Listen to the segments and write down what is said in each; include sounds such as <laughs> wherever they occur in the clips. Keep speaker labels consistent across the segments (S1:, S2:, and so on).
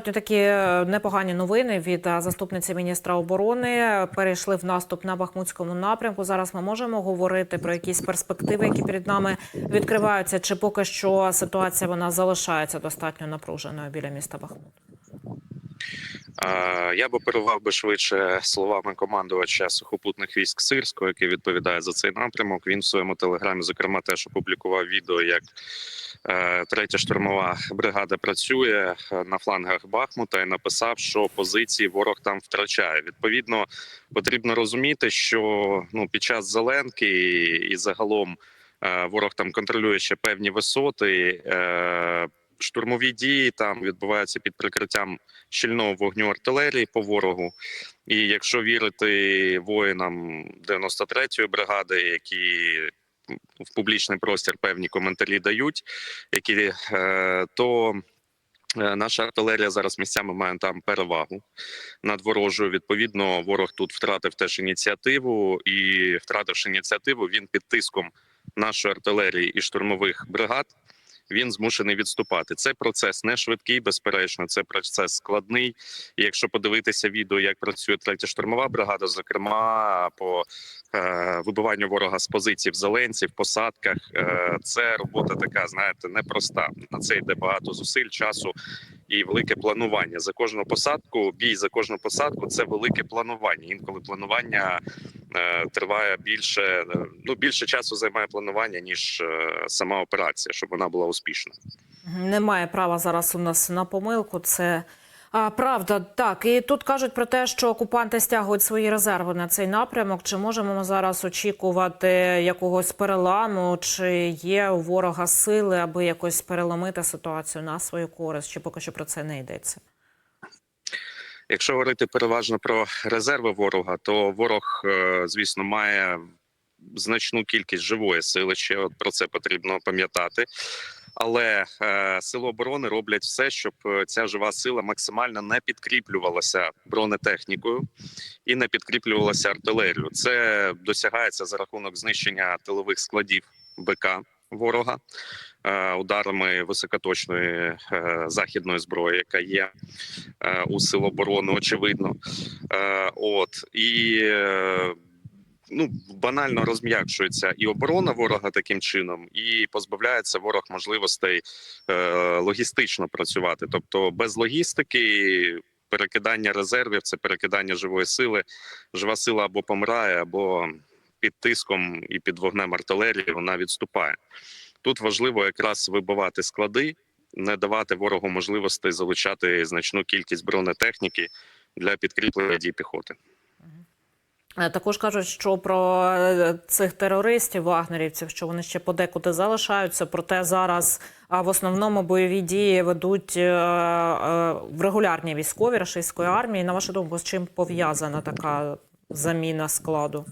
S1: Такі е, непогані новини від е, заступниці міністра оборони перейшли в наступ на Бахмутському напрямку. Зараз ми можемо говорити про якісь перспективи, які перед нами відкриваються. Чи поки що ситуація вона залишається достатньо напруженою біля міста Бахмут?
S2: Я б оперував би швидше словами командувача сухопутних військ Сирського, який відповідає за цей напрямок. Він в своєму телеграмі, зокрема, теж опублікував відео, як е, третя штурмова бригада працює е, на флангах Бахмута і написав, що позиції ворог там втрачає. Відповідно, потрібно розуміти, що ну під час Зеленки і, і загалом е, ворог там контролює ще певні висоти. Штурмові дії там відбуваються під прикриттям щільного вогню артилерії по ворогу. І якщо вірити воїнам 93-ї бригади, які в публічний простір певні коментарі дають, які е, то е, наша артилерія зараз місцями має там перевагу над ворожою. Відповідно, ворог тут втратив теж ініціативу, і втративши ініціативу, він під тиском нашої артилерії і штурмових бригад він змушений відступати. Це процес не швидкий, безперечно. Це процес складний. І якщо подивитися відео, як працює третя штурмова бригада, зокрема по е, вибиванню ворога з позицій в зеленці, в посадках, е, це робота така, знаєте, непроста. На це йде багато зусиль, часу і велике планування. За кожну посадку, бій за кожну посадку це велике планування. Інколи планування е, триває більше, е, ну більше часу займає планування ніж е, сама операція, щоб вона була успішна.
S1: Немає права зараз у нас на помилку. Це а, правда. Так і тут кажуть про те, що окупанти стягують свої резерви на цей напрямок. Чи можемо ми зараз очікувати якогось переламу? Чи є у ворога сили, аби якось переломити ситуацію на свою користь? Чи поки що про це не йдеться?
S2: Якщо говорити переважно про резерви ворога, то ворог, е, звісно, має значну кількість живої сили. Ще про це потрібно пам'ятати. Але е, сили оборони роблять все, щоб е, ця жива сила максимально не підкріплювалася бронетехнікою і не підкріплювалася артилерією. Це досягається за рахунок знищення тилових складів БК ворога е, ударами високоточної західної зброї, яка є у сил оборони, очевидно. От і ну банально розм'якшується і оборона ворога таким чином, і позбавляється ворог можливостей е, логістично працювати. Тобто без логістики. Перекидання резервів це перекидання живої сили. Жива сила або помирає, або під тиском і під вогнем артилерії вона відступає. Тут важливо якраз вибивати склади, не давати ворогу можливості залучати значну кількість бронетехніки для підкріплення дій піхоти.
S1: Е, Також кажуть, що про е, цих терористів, вагнерівців, що вони ще подекуди залишаються. Проте зараз в основному бойові дії ведуть е, в регулярній військовій російської армії. На вашу думку, з чим пов'язана така заміна складу?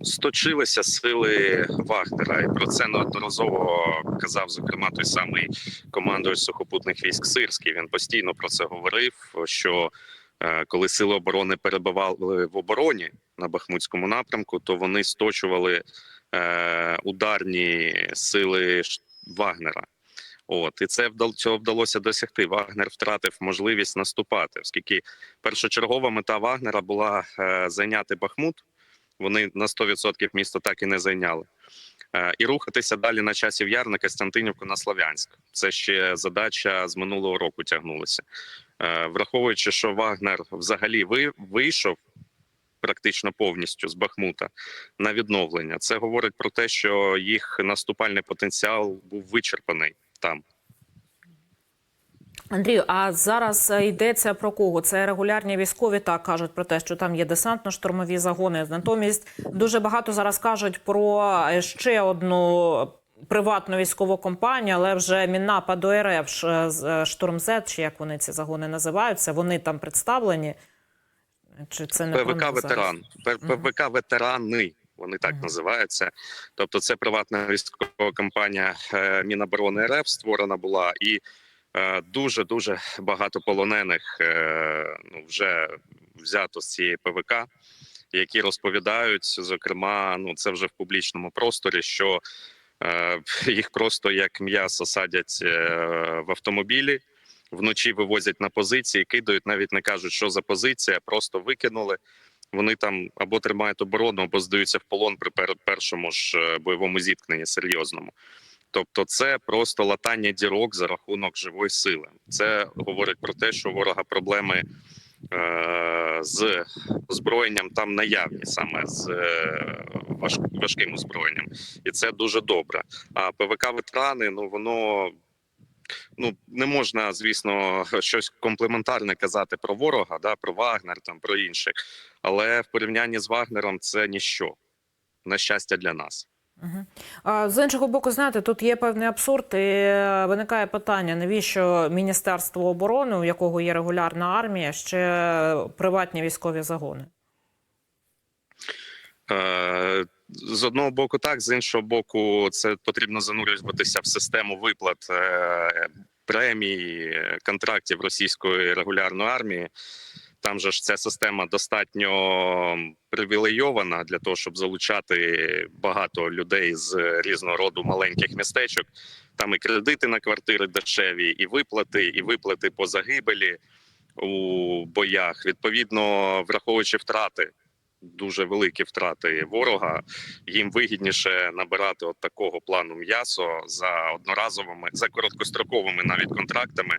S2: Сточилися сили Вагнера, і про це неодноразово казав зокрема той самий командувач сухопутних військ Сирський. Він постійно про це говорив. Що коли сили оборони перебивали в обороні на Бахмутському напрямку, то вони сточували е, ударні сили Вагнера. От і це цього вдалося досягти. Вагнер втратив можливість наступати, оскільки першочергова мета Вагнера була е, зайняти Бахмут. Вони на 100% місто так і не зайняли. Е, і рухатися далі на часів яр на Костянтинівку на Слов'янськ. Це ще задача з минулого року тягнулася. Е, враховуючи, що Вагнер взагалі ви, вийшов практично повністю з Бахмута на відновлення. Це говорить про те, що їх наступальний потенціал був вичерпаний там.
S1: Андрію, а зараз е, йдеться про кого? Це регулярні військові так кажуть про те, що там є десантно-штурмові загони. Натомість дуже багато зараз кажуть про е, ще одну приватну військову компанію, але вже Міннападу РФ з- е, чи як вони ці загони називаються. Вони там представлені. Чи це не
S2: ПВК ветеран, ПВК ветерани. Вони так
S1: Мгм.
S2: називаються. Тобто, це приватна військова компанія е, Міноборони РФ створена була, і дуже дуже багато полонених е, ну вже взято з цієї ПВК, які розповідають, зокрема, ну це вже в публічному просторі, що е, <laughs> їх просто як м'ясо садять е, в автомобілі. вночі вивозять на позиції, кидають, навіть не кажуть, що за позиція, просто викинули. Вони там або тримають оборону, або здаються в полон при першому ж е, бойовому зіткненні серйозному. Тобто, це просто латання дірок за рахунок живої сили. Це говорить про те, що у ворога проблеми е, з озброєнням там наявні, саме з е, важким озброєнням, і це дуже добре. А ПВК ветерани, ну воно. Ну не можна, звісно, щось комплементарне казати про ворога, да, про Вагнер, там про інших, але в порівнянні з Вагнером це ніщо. На щастя для нас.
S1: Мгм. А з іншого боку, знаєте, тут є певний абсурд, і е, виникає питання: навіщо Міністерство оборони, у якого є регулярна армія, ще приватні військові загони?
S2: Е, з одного боку, так з іншого боку, це потрібно занурюватися в систему виплат е, премій, контрактів російської регулярної армії. Там же ж ця система достатньо привілейована для того, щоб залучати багато людей з різного роду маленьких містечок. Там і кредити на квартири дешеві, і виплати, і виплати по загибелі у боях. Відповідно, враховуючи втрати, дуже великі втрати ворога, їм вигідніше набирати от такого плану м'ясо за одноразовими, за короткостроковими навіть контрактами,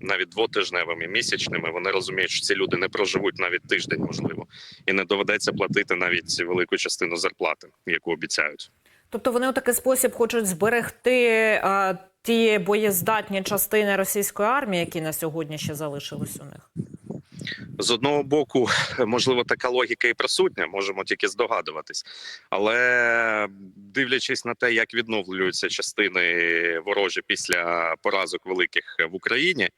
S2: навіть двотижневими, місячними. Вони розуміють, що ці люди не проживуть навіть тиждень, можливо, і не доведеться платити навіть велику частину зарплати, яку обіцяють.
S1: Тобто вони у такий спосіб хочуть зберегти е, ті боєздатні частини російської армії, які на сьогодні ще залишились у них.
S2: З одного боку, <laughs> можливо, така логіка і присутня, можемо тільки здогадуватись, але дивлячись на те, як відновлюються частини ворожі після поразок великих в Україні,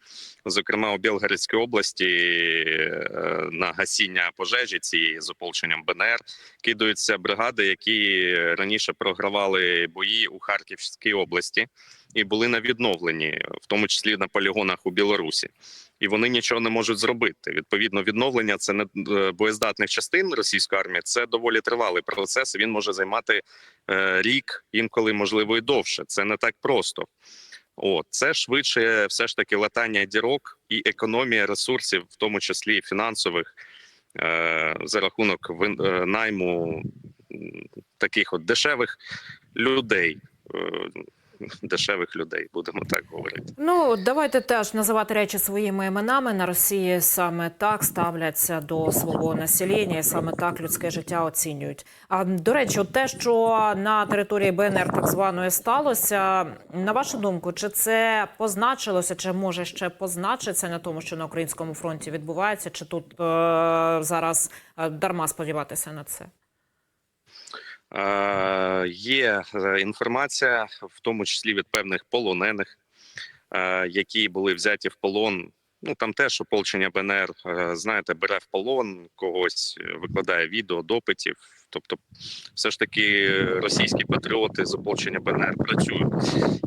S2: зокрема у Білгородській області, е, на гасіння пожежі цієї з ополченням БНР кидаються бригади, які раніше програвали бої у Харківській області і були на відновленні, в тому числі на полігонах у Білорусі і вони нічого не можуть зробити. Відповідно, відновлення це не е, боєздатних частин російської армії. Це доволі тривалий процес. Він може займати е, рік, інколи можливо і довше. Це не так просто. От це швидше, все ж таки, латання дірок і економія ресурсів, в тому числі фінансових, е, за рахунок е, найму таких от дешевих людей. Дешевих людей, будемо так говорити.
S1: Ну давайте теж називати речі своїми іменами. На Росії саме так ставляться до свого населення, і саме так людське життя оцінюють. А до речі, от те, що на території БНР так званої сталося, на вашу думку, чи це позначилося, чи може ще позначиться на тому, що на українському фронті відбувається, чи тут е- зараз е, дарма сподіватися на це?
S2: Е, Є е, інформація, в тому числі від певних полонених, е, які були взяті в полон. Ну там теж ополчення БНР, е, знаєте, бере в полон когось, е, викладає відео, допитів. Тобто, все ж таки російські патріоти з ополчення БНР працюють.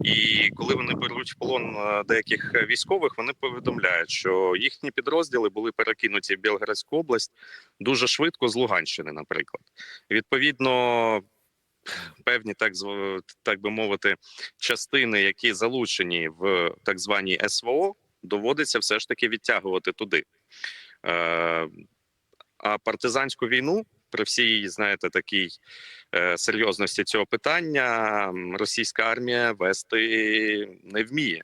S2: І коли вони беруть в полон е, деяких військових, вони повідомляють, що їхні підрозділи були перекинуті в Білгородську область дуже швидко з Луганщини, наприклад. Відповідно, певні так так би мовити, частини, які залучені в так званій СВО, доводиться все ж таки відтягувати туди. Е, а партизанську війну. При всій, знаєте, такій е, серйозності цього питання російська армія вести не вміє,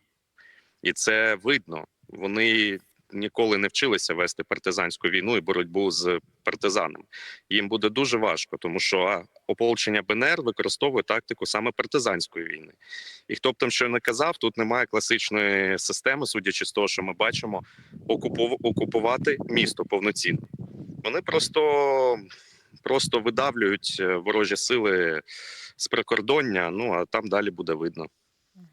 S2: і це видно. Вони ніколи не вчилися вести партизанську війну і боротьбу з партизанами. Їм буде дуже важко, тому що ополчення БНР використовує тактику саме партизанської війни. І хто б там що не казав, тут немає класичної системи, судячи з того, що ми бачимо, окупу- окупувати місто повноцінно. Вони просто, просто видавлюють е, ворожі сили з прикордоння. Ну а там далі буде видно.